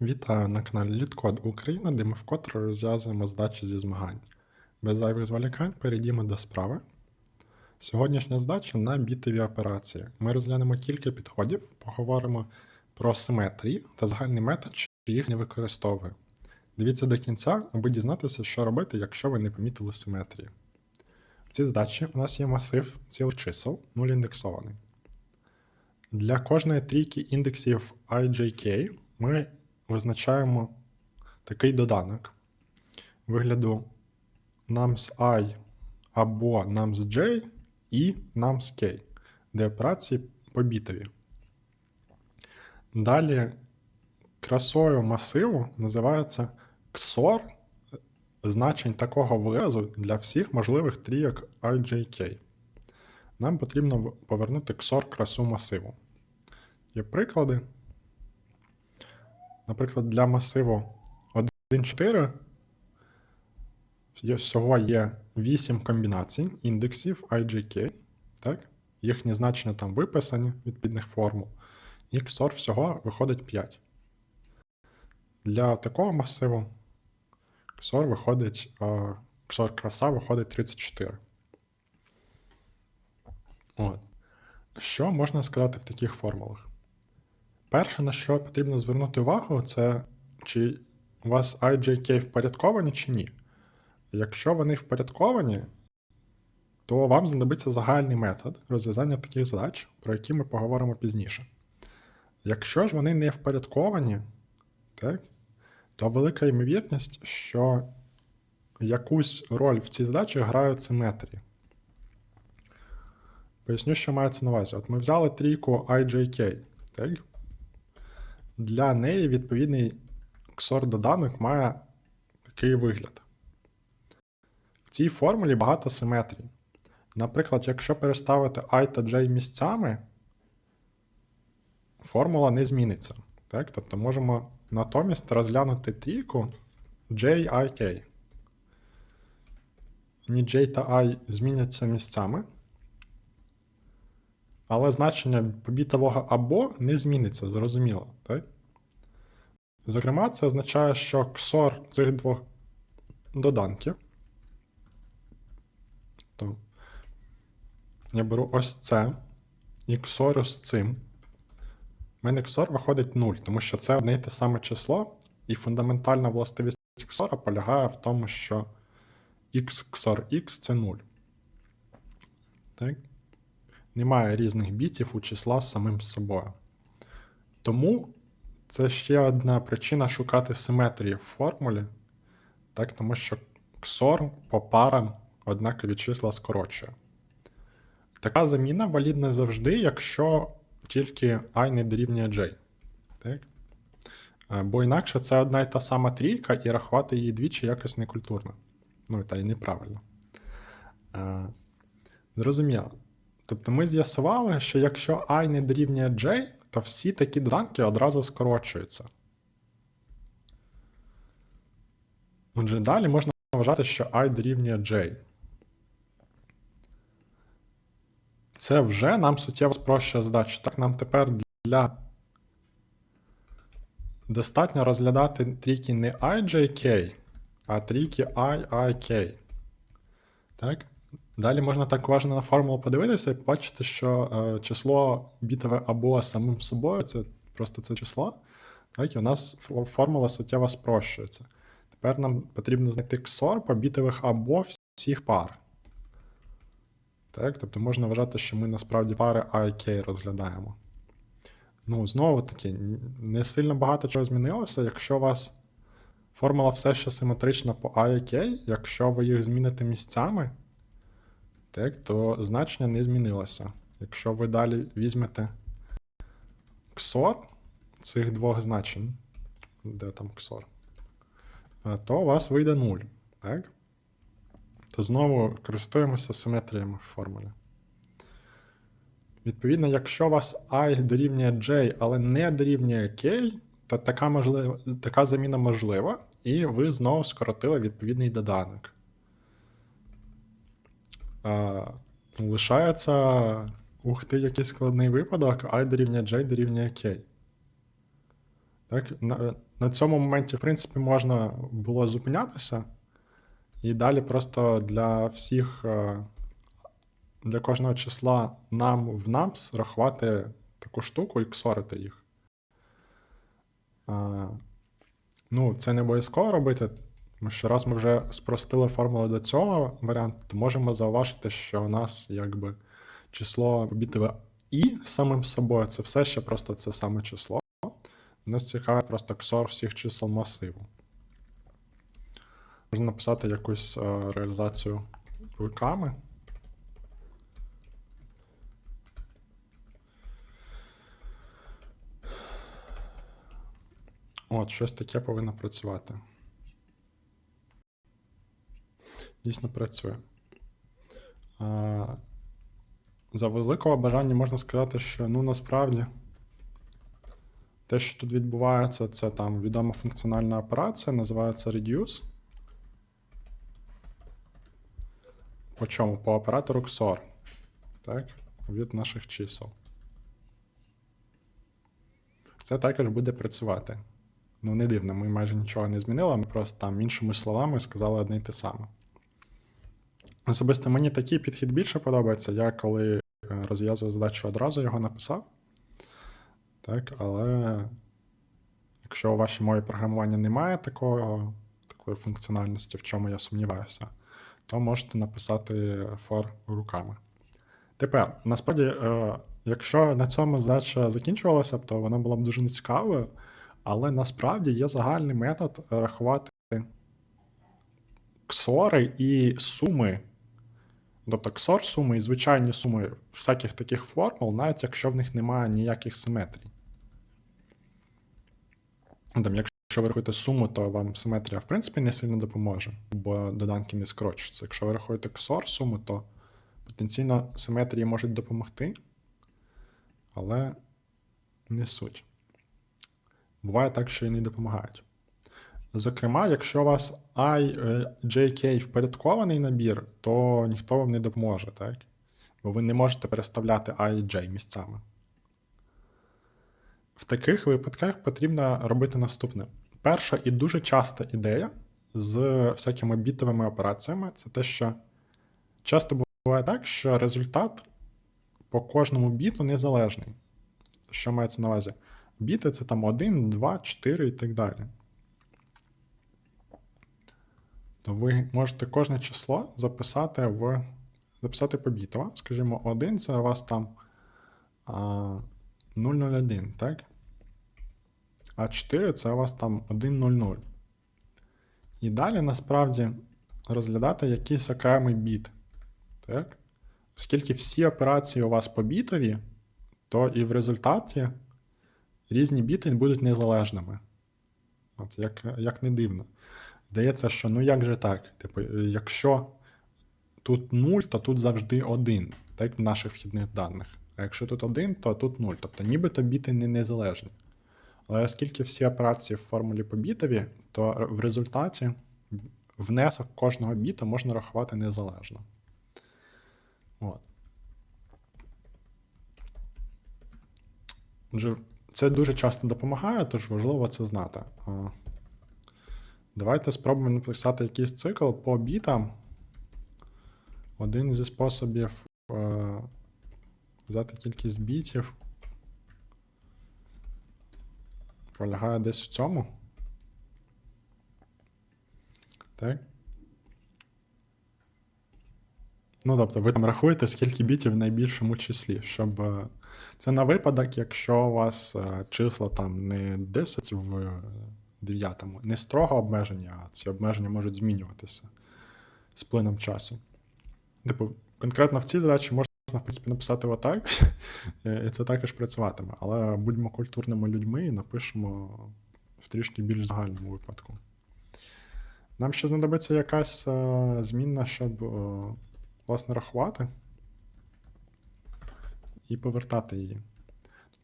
Вітаю на каналі Літкод Україна, де ми вкотре розв'язуємо здачі зі змагань. Без зайвих зволікань перейдімо до справи. Сьогоднішня здача на бітові операції. Ми розглянемо кілька підходів, поговоримо про симетрії та загальний метод, що їх не використовує. Дивіться до кінця, аби дізнатися, що робити, якщо ви не помітили симетрії. В цій здачі у нас є масив цілих чисел, 0 індексований. Для кожної трійки індексів IJK ми визначаємо такий доданок вигляду nums i або nums j і nums k, де операції побітові. Далі красою масиву називається XOR значень такого виразу для всіх можливих трійок IJK. Нам потрібно повернути XOR красу масиву. Є приклади. Наприклад, для масиву 1,4 всього є 8 комбінацій індексів IJK. Так? Їхні значення там виписані відповідних формул. І XOR всього виходить 5. Для такого масиву XOR виходить, XOR краса виходить 34. От. Що можна сказати в таких формулах? Перше, на що потрібно звернути увагу, це чи у вас IJK впорядковані чи ні. Якщо вони впорядковані, то вам знадобиться загальний метод розв'язання таких задач, про які ми поговоримо пізніше. Якщо ж вони не впорядковані, так, то велика ймовірність, що якусь роль в цій задачі грають симетрії. Поясню, що мається на увазі. От ми взяли трійку IJK. Так? Для неї відповідний XOR доданок має такий вигляд. В цій формулі багато симетрій. Наприклад, якщо переставити I та J місцями, формула не зміниться. Так? Тобто можемо натомість розглянути трійку JIK. Ні J та I зміняться місцями. Але значення побітового або не зміниться, зрозуміло. Зокрема, це означає, що XOR цих двох доданків. То я беру ось це і XOR з цим. У мене XOR виходить 0, тому що це одне й те саме число, і фундаментальна властивість XOR полягає в тому, що X XOR X це 0. Так? Немає різних бітів у числа з самим собою. Тому це ще одна причина шукати симетрії в формулі, так, тому що XOR по парам однакові числа скорочує. Така заміна валідна завжди, якщо тільки I не дорівнює J. Так? Бо інакше це одна й та сама трійка, і рахувати її двічі якось некультурно. Ну, та й неправильно. Зрозуміло. Тобто ми з'ясували, що якщо I не дорівнює J, то всі такі доданки одразу скорочуються. Отже, далі можна вважати, що I дорівнює J. Це вже нам суттєво спрощує задачу. Так, нам тепер для достатньо розглядати трійки не IJK, а трійки IIK. Так? Далі можна так уважно на формулу подивитися і побачити, що е, число бітове або самим собою це просто це число. Так, І у нас формула суттєво спрощується. Тепер нам потрібно знайти XOR по бітових або всіх пар. Так, Тобто можна вважати, що ми насправді пари IK розглядаємо. Ну, знову таки, не сильно багато чого змінилося. Якщо у вас формула все ще симетрична по IK, якщо ви їх зміните місцями так, то значення не змінилося. Якщо ви далі візьмете XOR цих двох значень, де там XOR, то у вас вийде 0. Так? То знову користуємося симетріями в формулі. Відповідно, якщо у вас I дорівнює J, але не дорівнює K, то така можлива, така заміна можлива, і ви знову скоротили відповідний доданок. А, Лишається. Ух ти, який складний випадок, I дорівнює J дорівнює K. Так, на, на цьому моменті, в принципі, можна було зупинятися, і далі просто для всіх, е, для кожного числа нам в namps рахувати таку штуку і ксорити їх. Ну, це не обов'язково робити, тому що раз ми вже спростили формулу до цього варіанту, то можемо зауважити, що у нас якби число бітове і самим собою це все ще просто це саме число. Нас цікавить просто ксор всіх чисел масиву. Можна написати якусь е, реалізацію руками. От, щось таке повинно працювати. Дійсно працює. За великого бажання можна сказати, що ну насправді те, що тут відбувається, це там відома функціональна операція, називається reduce. По чому? По оператору XOR. Так? Від наших чисел. Це також буде працювати. Ну, не дивно, ми майже нічого не змінили, ми просто там іншими словами сказали одне й те саме. Особисто мені такий підхід більше подобається. Я коли е, розв'язую задачу одразу його написав. Так, але якщо у вашій мові програмування немає такого, такої функціональності, в чому я сумніваюся, то можете написати for руками. Тепер, насправді, е, якщо на цьому задача закінчувалася то вона була б дуже нецікавою, але насправді є загальний метод рахувати ксори і суми. Тобто ксор суми і звичайні суми всяких таких формул, навіть якщо в них немає ніяких симетрій. Там, якщо ви рахуєте суму, то вам симетрія в принципі не сильно допоможе, бо доданки не скорочуються. Якщо ви рахуєте ксор суму, то потенційно симетрії можуть допомогти, але не суть. Буває так, що і не допомагають. Зокрема, якщо у вас I, е, впорядкований набір, то ніхто вам не допоможе, так? Бо ви не можете переставляти I і J місцями. В таких випадках потрібно робити наступне. Перша і дуже часта ідея з всякими бітовими операціями це те, що часто буває так, що результат по кожному біту незалежний. Що мається на увазі? Біти це там 1, 2, 4 і так далі. То ви можете кожне число записати в записати побітово. Скажімо, 1 це у вас там а, 001, так? А 4 це у вас там 100. І далі насправді розглядати якийсь окремий біт. Так? Оскільки всі операції у вас побітові, то і в результаті різні біти будуть незалежними. От як, як не дивно. Здається, що ну як же так? Типу, якщо тут 0, то тут завжди 1, так в наших вхідних даних. А якщо тут 1, то тут 0. Тобто нібито біти не незалежні. Але оскільки всі операції в формулі побітові, то в результаті внесок кожного біта можна рахувати незалежно. От. Отже, це дуже часто допомагає, тож важливо це знати. Давайте спробуємо написати якийсь цикл по бітам. Один зі способів е, взяти кількість бітів. Полягає десь в цьому. Так. Ну, тобто, ви там рахуєте, скільки бітів в найбільшому числі, щоб. е, Це на випадок, якщо у вас е, числа там не 10 в 9, не строго обмеження, а ці обмеження можуть змінюватися з плином часу. Типу, конкретно в цій задачі можна, в принципі, написати отак, і це також працюватиме. Але будьмо культурними людьми і напишемо в трішки більш загальному випадку. Нам ще знадобиться якась е, змінна, щоб е, власне рахувати і повертати її.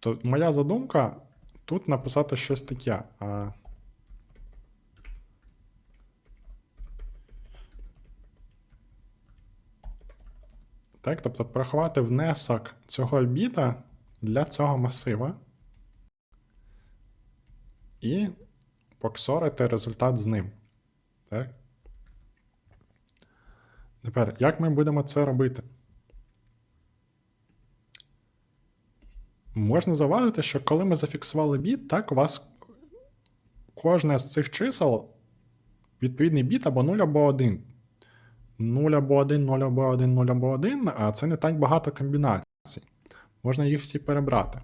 Тобто, моя задумка тут написати щось таке. А... Так, тобто порахувати внесок цього біта для цього масива. і поксорити результат з ним. Так? Тепер, як ми будемо це робити? Можна зауважити, що коли ми зафіксували біт, так, у вас кожне з цих чисел відповідний біт або 0 або 1. 0 або 1, 0 або 1, 0 або 1, а це не так багато комбінацій. Можна їх всі перебрати.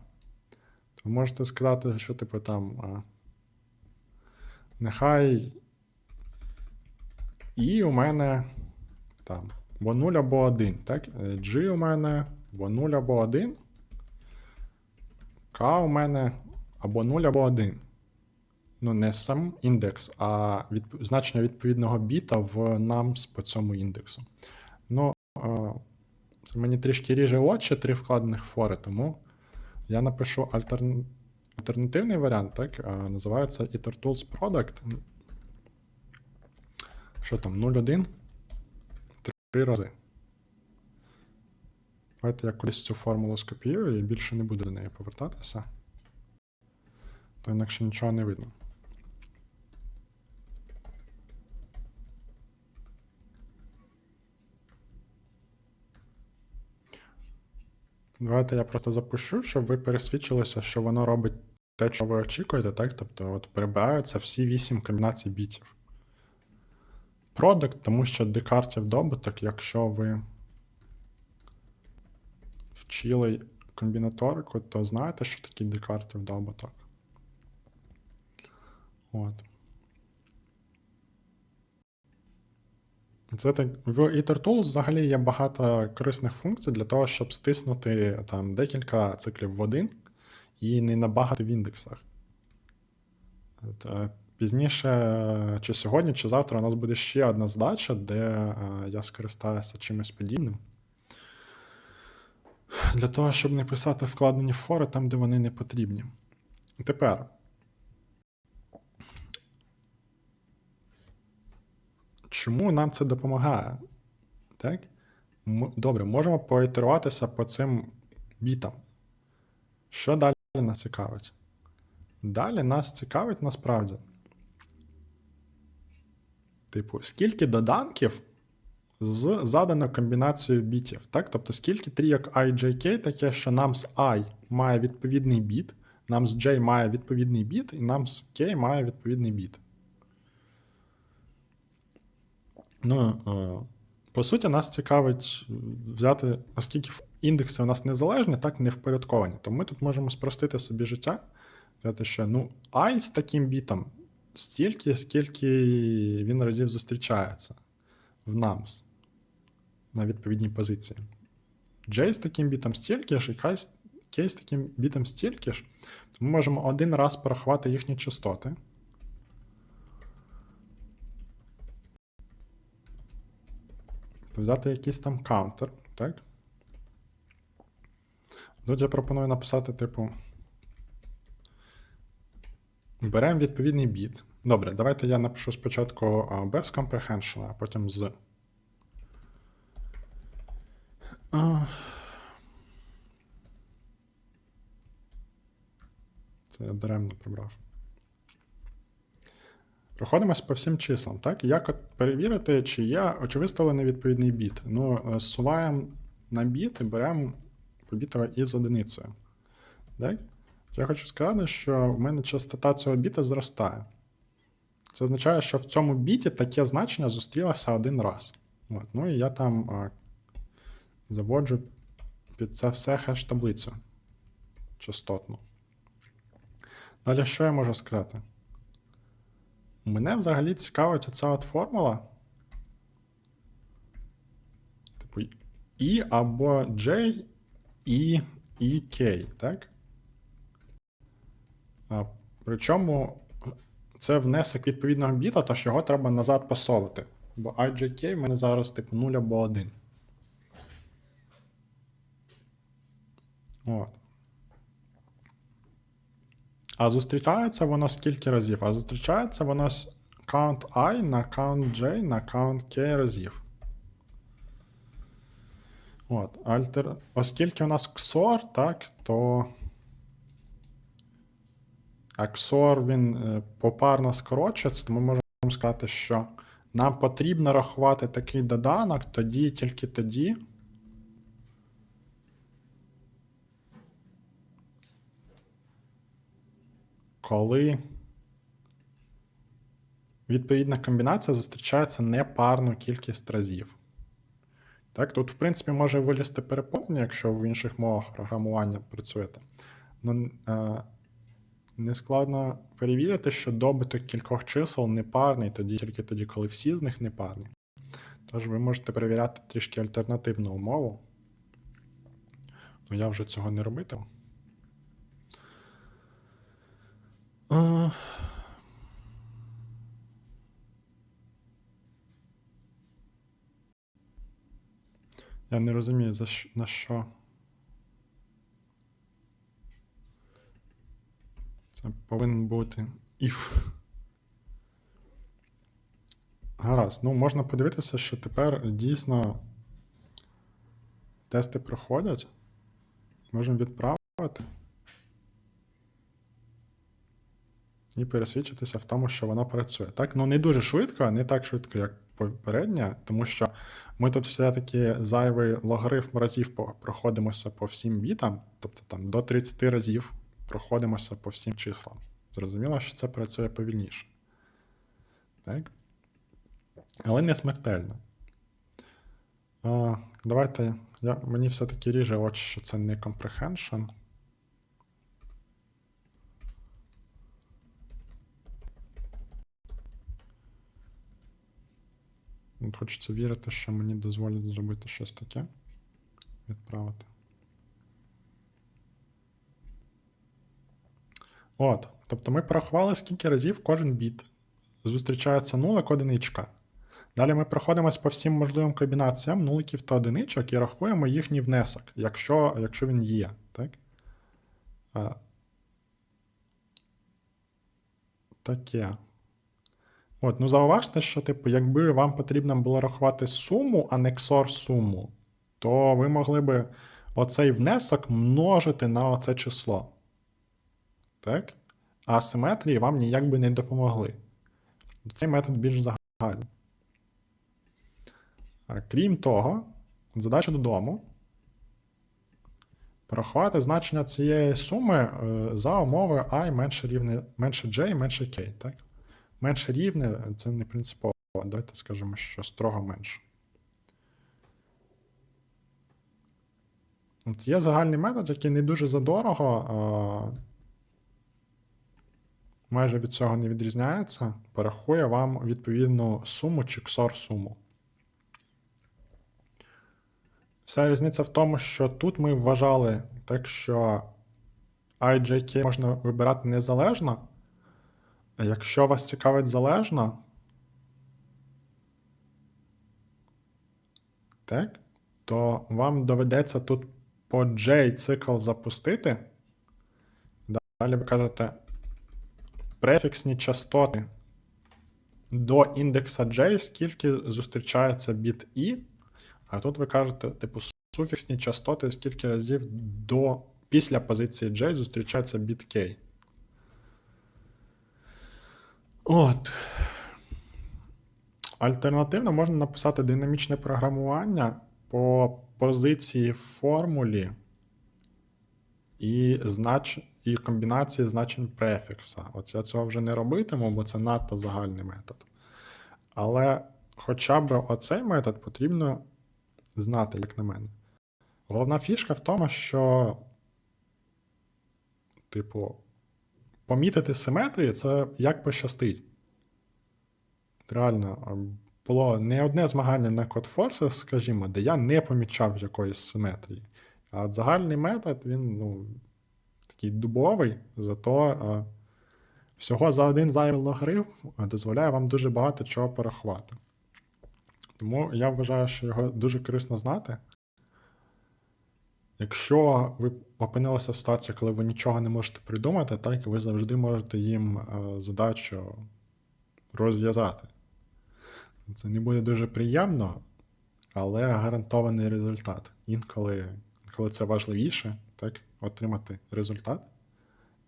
То можете сказати, що, типу, там. Нехай. І у мене там або 0 або 1. Так? G у мене або 0 або 1. K у мене або 0 або 1. Ну, не сам індекс, а від... значення відповідного біта в nums по цьому індексу. Ну, це мені трішки ріже очі три вкладених фори, тому я напишу альтерн... альтернативний варіант, так? е, Називається IterTools Product. Що там, 0,1? Три рази. Давайте я колись цю формулу скопіюю і більше не буду до неї повертатися. То інакше нічого не видно. Давайте я просто запущу, щоб ви пересвідчилися, що воно робить те, що ви очікуєте, так? Тобто от перебираються всі 8 комбінацій бітів. Продукт, тому що декартів добуток, якщо ви вчили комбінаторику, то знаєте, що таке декартів добуток. От. Це так, в EtherTools взагалі є багато корисних функцій для того, щоб стиснути там декілька циклів в один і не набагато в індексах. От, е, Пізніше, чи сьогодні, чи завтра у нас буде ще одна задача, де е, я скористаюся чимось подібним. Для того, щоб не писати вкладені фори там, де вони не потрібні. Тепер. Чому нам це допомагає? Так? Добре, можемо поітеруватися по цим бітам. Що далі нас цікавить? Далі нас цікавить насправді. Типу, скільки доданків з заданою комбінацією бітів. Так? Тобто, скільки трійок IJK таке, що нам з I має відповідний біт, нам з J має відповідний біт, і нам з K має відповідний біт. Ну, е, по суті, нас цікавить взяти, оскільки індекси у нас незалежні, так не впорядковані. То ми тут можемо спростити собі життя. Сказати, що ну, I з таким бітом стільки, скільки він разів зустрічається в NAMS на відповідній позиції. J з таким бітом стільки ж, і K з таким бітом стільки ж. То ми можемо один раз порахувати їхні частоти. Взяти якийсь там каунтер, так? Тут я пропоную написати, типу. Беремо відповідний біт. Добре, давайте я напишу спочатку без comprehension, а потім з. Це я даремно прибрав. Проходимось по всім числам, так? Як от перевірити, чи є, чи виставлений відповідний біт. Ну, е, суваємо на біт і беремо побітове із одиницею. Так? Я хочу сказати, що в мене частота цього біта зростає. Це означає, що в цьому біті таке значення зустрілося один раз. От. Ну і я там а, заводжу під це все хеш-таблицю частотну. Далі, що я можу сказати? Мене взагалі цікавить оця от формула. Типу І або J, І, і K, так? А, Причому це внесок відповідного біта, тож його треба назад посовувати. Бо IJK в мене зараз типу 0 або 1. От. А зустрічається воно скільки разів? А зустрічається воно з count I на count J на count K разів. От, альтер... Оскільки у нас XOR, так, то XOR він е, попарно скорочується, ми можемо сказати, що нам потрібно рахувати такий доданок тоді, тільки тоді. Коли відповідна комбінація зустрічається непарну кількість разів. Так, тут, в принципі, може вилізти переповнення, якщо в інших мовах програмування працюєте. Ну, е, нескладно перевірити, що добуток кількох чисел непарний тоді, тільки тоді, коли всі з них непарні. Тож ви можете перевіряти трішки альтернативну умову. Ну, я вже цього не робитиму. Е, Я не розумію, за що, на що. Це повинен бути if. Гаразд. Ну, можна подивитися, що тепер дійсно тести проходять. Можемо відправити. І пересвідчитися в тому, що вона працює. Так, ну не дуже швидко, не так швидко, як попередня, тому що ми тут все-таки зайвий логарифм разів проходимося по всім бітам, тобто там до 30 разів проходимося по всім числам. Зрозуміло, що це працює повільніше. Так? Але не смертельно. А, давайте. Я, мені все-таки ріже очі, що це не comprehension. Хочеться вірити, що мені дозволять зробити щось таке. Відправити. От. Тобто ми порахували, скільки разів кожен біт зустрічається нулик одиничка. Далі ми проходимось по всім можливим комбінаціям нуликів та одиничок і рахуємо їхній внесок, якщо, якщо він є. Так? Таке. От, ну зауважте, що, типу, якби вам потрібно було рахувати суму, а не XOR суму, то ви могли би оцей внесок множити на оце число. Так? А симетрії вам ніяк би не допомогли. Цей метод більш загальний. Крім того, задача додому. Порахувати значення цієї суми е, за умови і менше рівне менше j, менше k. Так? Менше рівне це не принципово. Давайте скажемо, що строго менше. От є загальний метод, який не дуже задорого, майже від цього не відрізняється. Порахує вам відповідну суму чи XOR суму. Вся різниця в тому, що тут ми вважали так, що IJK можна вибирати незалежно. Якщо вас цікавить залежно, так, то вам доведеться тут по J цикл запустити. Далі ви кажете префіксні частоти до індекса J, скільки зустрічається біт I. А тут ви кажете, типу, суфіксні частоти, скільки разів до після позиції J зустрічається біт K. От. Альтернативно можна написати динамічне програмування по позиції в формулі і, знач... і комбінації значень префікса. От я цього вже не робитиму, бо це надто загальний метод. Але хоча б оцей метод потрібно знати, як на мене. Головна фішка в тому, що, типу, помітити симетрії це як пощастить. Реально, було не одне змагання на Code скажімо, де я не помічав якоїсь симетрії. А загальний метод, він ну, такий дубовий, зато а, всього за один зайвий логарифм дозволяє вам дуже багато чого порахувати. Тому я вважаю, що його дуже корисно знати. Якщо ви опинилися в ситуації, коли ви нічого не можете придумати, так ви завжди можете їм е, задачу розв'язати. Це не буде дуже приємно, але гарантований результат. Інколи, коли це важливіше, так, отримати результат,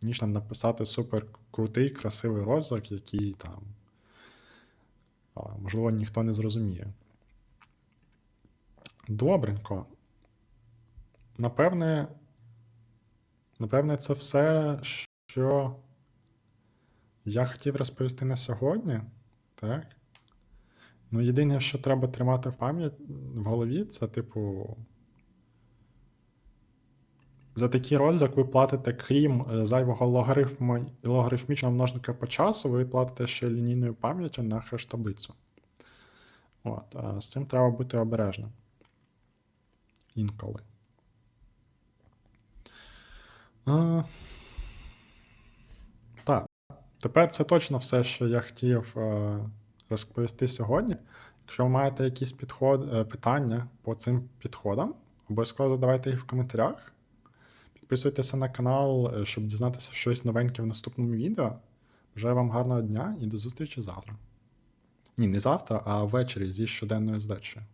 ніж нам написати супер крутий, красивий розвиток, який там, можливо, ніхто не зрозуміє. Добренько. Напевне, напевне, це все, що я хотів розповісти на сьогодні. Так. Ну, єдине, що треба тримати в пам'ять в голові, це, типу. За такий розвиток ви платите, крім е, зайвого логарифму, логарифмічного множника по часу, ви платите ще лінійною пам'яттю на хеш-таблицю. От, з цим треба бути обережним. Інколи. А, так. Тепер це точно все, що я хотів е, розповісти сьогодні. Якщо ви маєте якісь підход, е, питання по цим підходам, обов'язково задавайте їх в коментарях. Підписуйтеся на канал, е, щоб дізнатися щось новеньке в наступному відео. Бажаю вам гарного дня і до зустрічі завтра. Ні, не завтра, а ввечері зі щоденною здачею.